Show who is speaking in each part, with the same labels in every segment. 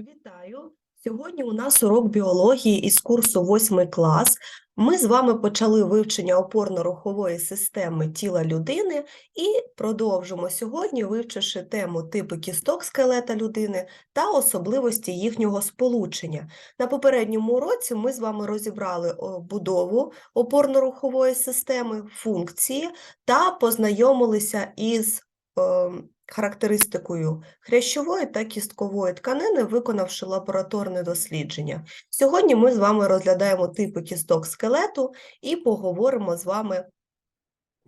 Speaker 1: Вітаю! Сьогодні у нас урок біології із курсу 8 клас. Ми з вами почали вивчення опорно-рухової системи тіла людини і продовжимо сьогодні, вивчивши тему типи кісток скелета людини та особливості їхнього сполучення. На попередньому уроці ми з вами розібрали будову опорно-рухової системи, функції та познайомилися із ем, характеристикою хрящової та кісткової тканини, виконавши лабораторне дослідження. Сьогодні ми з вами розглядаємо типи кісток скелету і поговоримо з вами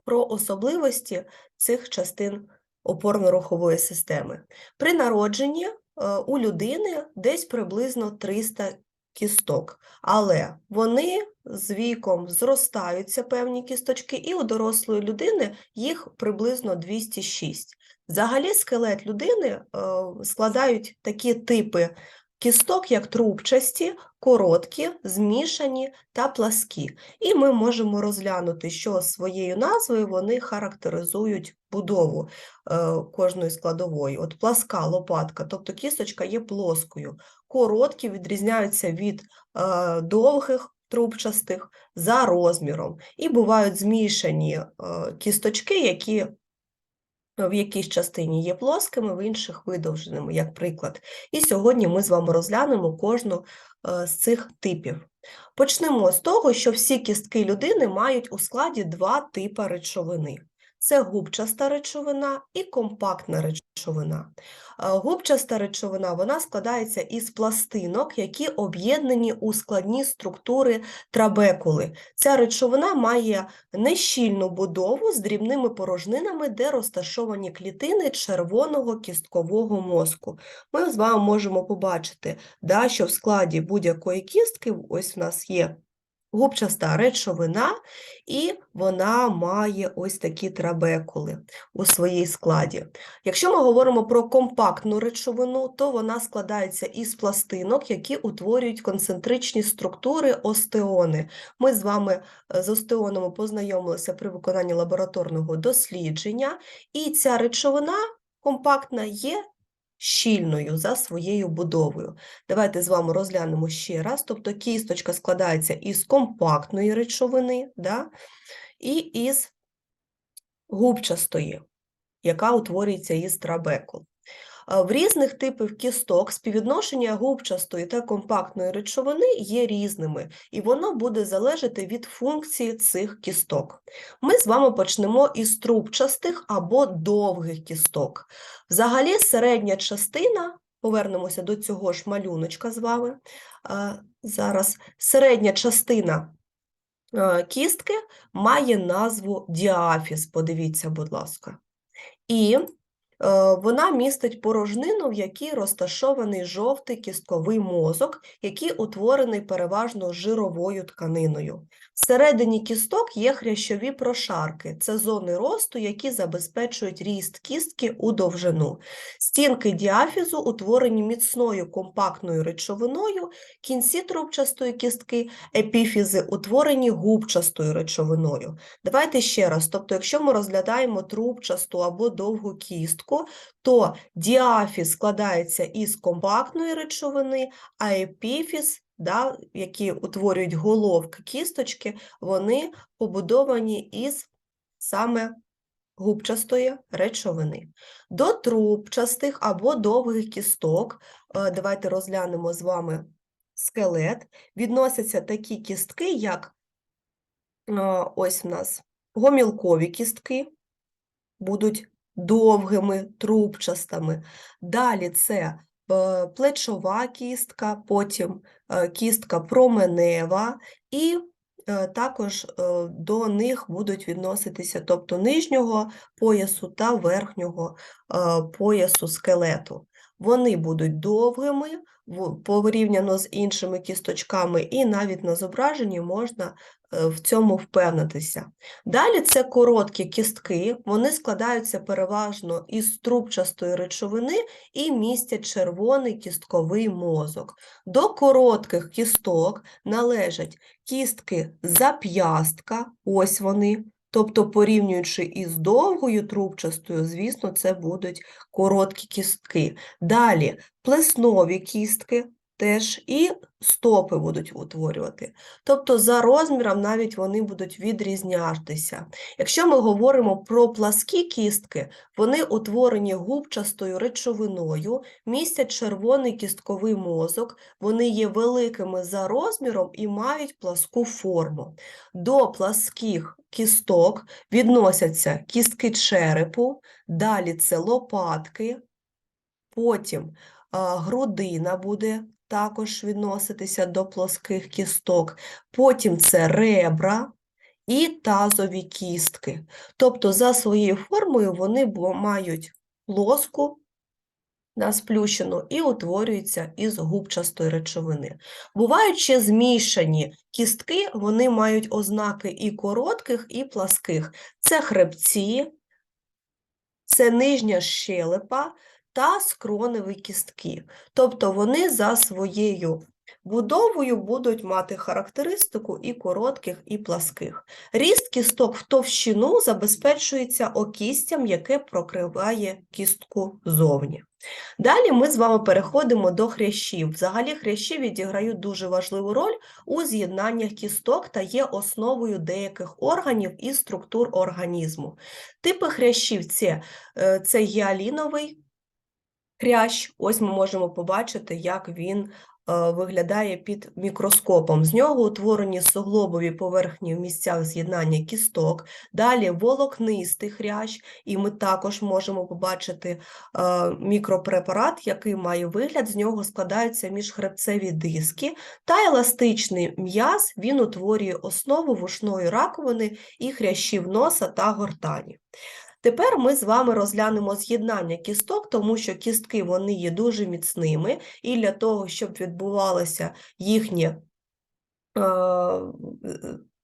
Speaker 1: про особливості цих частин опорно-рухової системи. При народженні е, у людини десь приблизно 300 кісток, але вони з віком зростаються певні кісточки, і у дорослої людини їх приблизно 206. Взагалі скелет людини е, складають такі типи кісток, як трубчасті, короткі, змішані та пласкі. І ми можемо розглянути, що своєю назвою вони характеризують будову е, кожної складової. От пласка лопатка, тобто кісточка є плоскою. Короткі відрізняються від е, довгих трубчастих за розміром. І бувають змішані кісточки, які в якійсь частині є плоскими, в інших видовженими, як приклад. І сьогодні ми з вами розглянемо кожну е, з цих типів. Почнемо з того, що всі кістки людини мають у складі два типи речовини. Це губчаста речовина і компактна речовина. Е, Губчаста речовина вона складається із пластинок, які об'єднані у складні структури трабекули. Ця речовина має нещільну будову з дрібними порожнинами, де розташовані клітини червоного кісткового мозку. Ми з вами можемо побачити, да, що в складі будь-якої кістки ось в нас є губчаста речовина, і вона має ось такі трабекули у своїй складі. Якщо ми говоримо про компактну речовину, то вона складається із пластинок, які утворюють концентричні структури остеони. Ми з вами е, з остеонами познайомилися при виконанні лабораторного дослідження, і ця речовина компактна є щільною за своєю будовою. Давайте з вами розглянемо ще раз. Тобто кісточка складається із компактної речовини да, і із губчастої, яка утворюється із трабекул. В різних типів кісток співвідношення губчастої та компактної речовини є різними, і воно буде залежати від функції цих кісток. Ми з вами почнемо із трубчастих або довгих кісток. Взагалі, середня частина, повернемося до цього ж малюночка з вами. Зараз середня частина а, кістки має назву діафіз, подивіться, будь ласка. І Вона містить порожнину, в якій розташований жовтий кістковий мозок, який утворений переважно жировою тканиною. Всередині кісток є хрящові прошарки, це зони росту, які забезпечують ріст кістки у довжину. Стінки діафізу утворені міцною компактною речовиною, кінці трубчастої кістки, епіфізи утворені губчастою речовиною. Давайте ще раз, тобто, якщо ми розглядаємо трубчасту або довгу кістку, то діафіз складається із компактної речовини, а епіфіз, да, які утворюють головки кісточки, вони побудовані із саме губчастої речовини. До трубчастих або довгих кісток, е, давайте розглянемо з вами скелет, відносяться такі кістки, як е, ось в нас гомілкові кістки, будуть довгими, трубчастими. Далі це е, плечова кістка, потім е, кістка променева, і е, також до них будуть відноситися тобто нижнього поясу та верхнього поясу скелету. Вони будуть довгими порівняно з іншими кісточками, і навіть на зображенні можна в цьому впевнитися. Далі це короткі кістки, вони складаються переважно із трубчастої речовини і містять червоний кістковий мозок. До коротких кісток належать кістки зап'ястка, ось вони, Тобто, порівнюючи із довгою трубчастою, звісно, це будуть короткі кістки. Далі плеснові кістки теж і стопи будуть утворювати. Тобто за розміром навіть вони будуть відрізнятися. Якщо ми говоримо про пласкі кістки, вони утворені губчастою речовиною, містять червоний кістковий мозок, вони є великими за розміром і мають пласку форму. До пласких кісток відносяться кістки черепу, далі це лопатки, потім грудина буде також відноситися до плоских кісток, потім це ребра і тазові кістки. Тобто, за своєю формою вони мають плоску да, сплющену і утворюються із губчастої речовини. Бувають ще змішані кістки, вони мають ознаки і коротких, і пласких. Це хребці, це нижня щелепа та скроневі кістки. Тобто вони за своєю будовою будуть мати характеристику і коротких, і пласких. Ріст кісток в товщину забезпечується окістям, яке прокриває кістку зовні. Далі ми з вами переходимо до хрящів. Взагалі хрящі відіграють дуже важливу роль у з'єднаннях кісток та є основою деяких органів і структур організму. Типи хрящів це, е, це гіаліновий хрящ. Ось ми можемо побачити, як він е, виглядає під мікроскопом. З нього утворені суглобові поверхні в місцях з'єднання кісток. Далі волокнистий хрящ, і ми також можемо побачити е, мікропрепарат, який має вигляд, з нього складаються міжхребцеві диски, та еластичний м'яз, він утворює основу вушної раковини і хрящів носа та гортані. Тепер ми з вами розглянемо з'єднання кісток, тому що кістки вони є дуже міцними, і для того, щоб відбувалося їхнє е,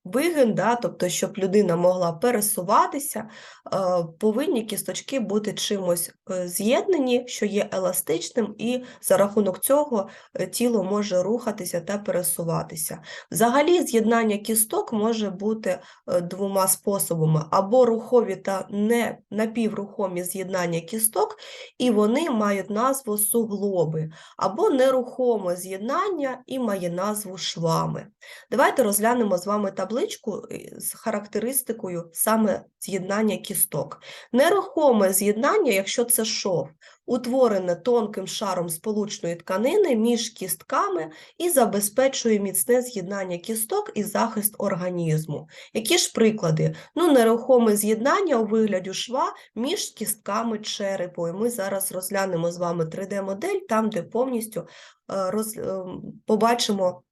Speaker 1: вигин, да, тобто, щоб людина могла пересуватися, е, повинні кісточки бути чимось е, з'єднані, що є еластичним, і за рахунок цього е, тіло може рухатися та пересуватися. Взагалі, з'єднання кісток може бути двома способами: або рухові та не напіврухомі з'єднання кісток, і вони мають назву суглоби, або нерухоме з'єднання і має назву швами. Давайте розглянемо з вами табличку е, з характеристикою саме з'єднання кісток. Нерухоме з'єднання, якщо це шов, утворене тонким шаром сполучної тканини між кістками і забезпечує міцне з'єднання кісток і захист організму. Які ж приклади? Ну, нерухоме з'єднання у вигляді шва між кістками черепу. І ми зараз розглянемо з вами 3D-модель, там, де повністю е, роз, е, побачимо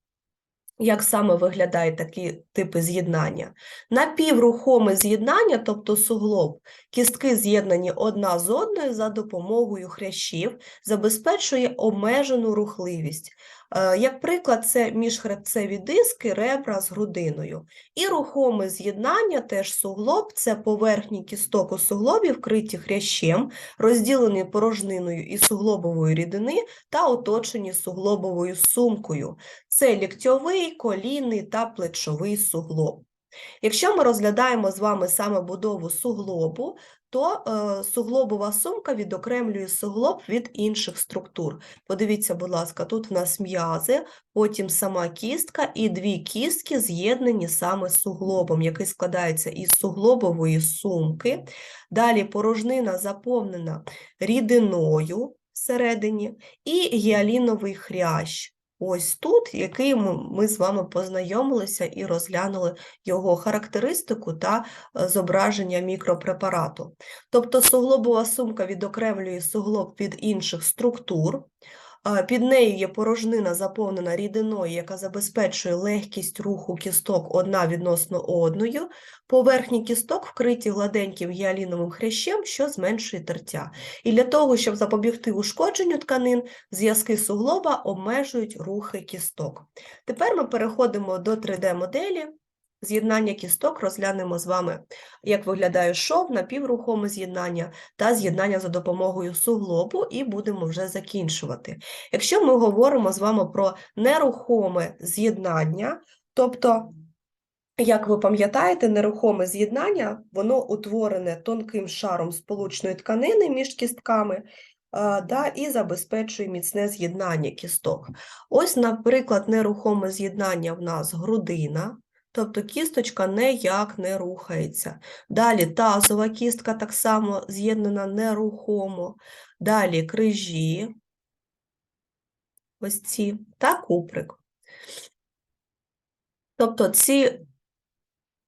Speaker 1: як саме виглядають такі типи з'єднання? Напіврухоме з'єднання, тобто суглоб, кістки з'єднані одна з одною за допомогою хрящів, забезпечує обмежену рухливість. Е, Як приклад, це міжхребцеві диски, ребра з грудиною. І рухоме з'єднання, теж суглоб, це поверхні кісток у суглобі, вкриті хрящем, розділені порожниною і суглобової рідини та оточені суглобовою сумкою. Це ліктьовий, колінний та плечовий суглоб. Якщо ми розглядаємо з вами саме будову суглобу, то е, суглобова сумка відокремлює суглоб від інших структур. Подивіться, будь ласка, тут в нас м'язи, потім сама кістка і дві кістки з'єднані саме суглобом, який складається із суглобової сумки. Далі порожнина заповнена рідиною всередині і гіаліновий хрящ. Ось тут, який ми, з вами познайомилися і розглянули його характеристику та е, зображення мікропрепарату. Тобто суглобова сумка відокремлює суглоб від інших структур, під нею є порожнина, заповнена рідиною, яка забезпечує легкість руху кісток одна відносно одною. Поверхні кісток вкриті гладеньким гіаліновим хрящем, що зменшує тертя. І для того, щоб запобігти ушкодженню тканин, зв'язки суглоба обмежують рухи кісток. Тепер ми переходимо до 3D-моделі. З'єднання кісток розглянемо з вами, як виглядає шов, напіврухоме з'єднання та з'єднання за допомогою суглобу, і будемо вже закінчувати. Якщо ми говоримо з вами про нерухоме з'єднання, тобто Як ви пам'ятаєте, нерухоме з'єднання, воно утворене тонким шаром сполучної тканини між кістками да, і забезпечує міцне з'єднання кісток. Ось, наприклад, нерухоме з'єднання в нас грудина, тобто кісточка ніяк не рухається. Далі тазова кістка так само з'єднана нерухомо. Далі крижі, ось ці, та куприк. Тобто ці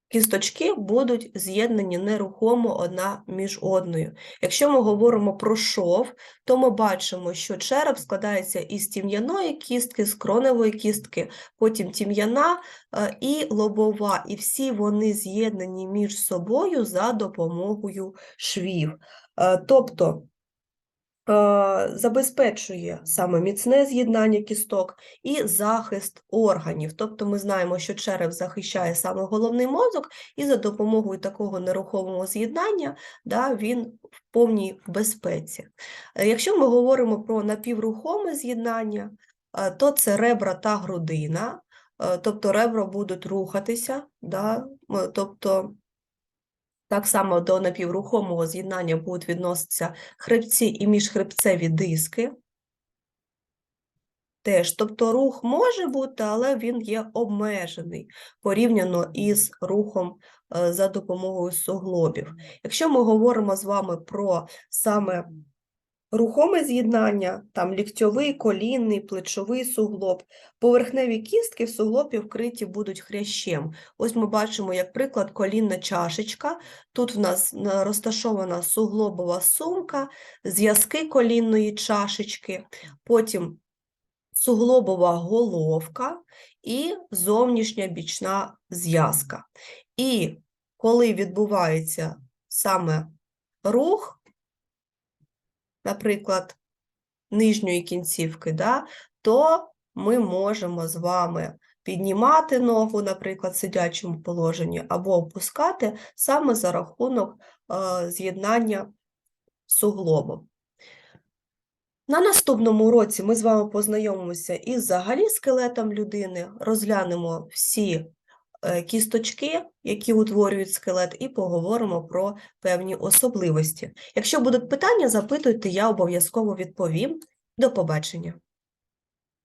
Speaker 1: кісточки будуть з'єднані нерухомо одна між одною. Якщо ми говоримо про шов, то ми бачимо, що череп складається із тім'яної кістки, з кроневої кістки, потім тім'яна е, і лобова, і всі вони з'єднані між собою за допомогою швів. Е, Тобто забезпечує саме міцне з'єднання кісток і захист органів. Тобто ми знаємо, що череп захищає саме головний мозок, і за допомогою такого нерухомого з'єднання да, він в повній безпеці. Е, Якщо ми говоримо про напіврухоме з'єднання, е, то це ребра та грудина, е, тобто ребра будуть рухатися, да, тобто так само до напіврухомого з'єднання будуть відноситися хребці і міжхребцеві диски. Теж, тобто рух може бути, але він є обмежений порівняно із рухом е, за допомогою суглобів. Якщо ми говоримо з вами про саме рухоме з'єднання, там ліктьовий, колінний, плечовий суглоб, поверхневі кістки в суглобі вкриті будуть хрящем. Ось ми бачимо, як приклад, колінна чашечка. Тут в нас розташована суглобова сумка, зв'язки колінної чашечки, потім суглобова головка і зовнішня бічна зв'язка. І коли відбувається саме рух, наприклад, нижньої кінцівки, да, то ми можемо з вами піднімати ногу, наприклад, в сидячому положенні, або опускати саме за рахунок е, з'єднання суглобом. На наступному уроці ми з вами познайомимося із взагалі скелетом людини, розглянемо всі кісточки, які утворюють скелет, і поговоримо про певні особливості. Якщо будуть питання, запитуйте, я обов'язково відповім. До побачення.